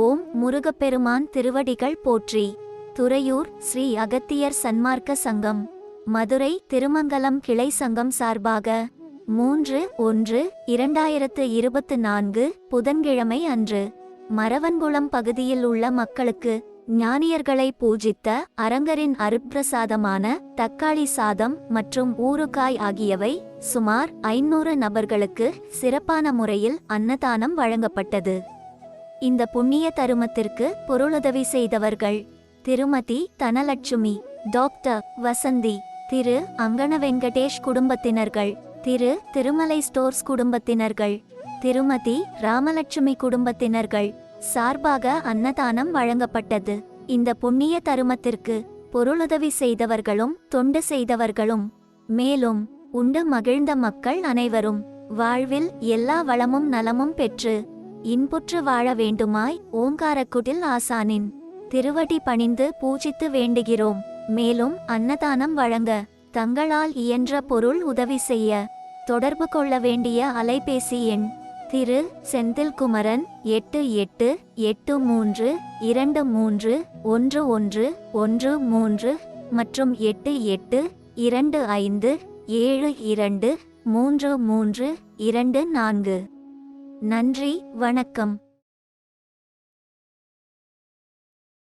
ஓம் முருகப்பெருமான் திருவடிகள் போற்றி. துறையூர் ஸ்ரீ அகத்தியர் சன்மார்க்க சங்கம். மதுரை திருமங்கலம் கிளை சங்கம் சார்பாக மூன்று ஒன்று இரண்டாயிரத்து இருபத்து நான்கு புதன்கிழமை அன்று மரவன்குளம் பகுதியில் உள்ள மக்களுக்கு ஞானியர்களை பூஜித்த அரங்கரின் அருப்பிரசாதமான தக்காளி சாதம் மற்றும் ஊறுகாய் ஆகியவை சுமார் ஐநூறு நபர்களுக்கு சிறப்பான முறையில் அன்னதானம் வழங்கப்பட்டது. இந்த புண்ணிய தருமத்திற்கு பொருளுதவி செய்தவர்கள். திருமதி தனலட்சுமி டாக்டர் வசந்தி திரு அங்கன வெங்கடேஷ் குடும்பத்தினர்கள் திரு திருமலை ஸ்டோர்ஸ் குடும்பத்தினர்கள் திருமதி ராமலட்சுமி குடும்பத்தினர்கள் சார்பாக அன்னதானம் வழங்கப்பட்டது. இந்த புண்ணிய தருமத்திற்கு பொருளுதவி செய்தவர்களும் தொண்டு செய்தவர்களும் மேலும் உண்டு மகிழ்ந்த மக்கள் அனைவரும் வாழ்வில் எல்லா வளமும் நலமும் பெற்று இன்புற்று வாழ வேண்டுமாய் ஓங்காரக்குடில் ஆசானின். திருவடி பணிந்து பூஜித்து வேண்டுகிறோம். மேலும் அன்னதானம் வழங்க தங்களால் இயன்ற பொருள் உதவி செய்ய தொடர்பு கொள்ள வேண்டிய அலைபேசி எண் திரு செந்தில்குமரன் எட்டு எட்டு எட்டு மூன்று இரண்டு மூன்று ஒன்று ஒன்று ஒன்று மூன்று மற்றும் எட்டு எட்டு இரண்டு ஐந்து ஏழு இரண்டு மூன்று மூன்று இரண்டு நான்கு. நன்றி வணக்கம்.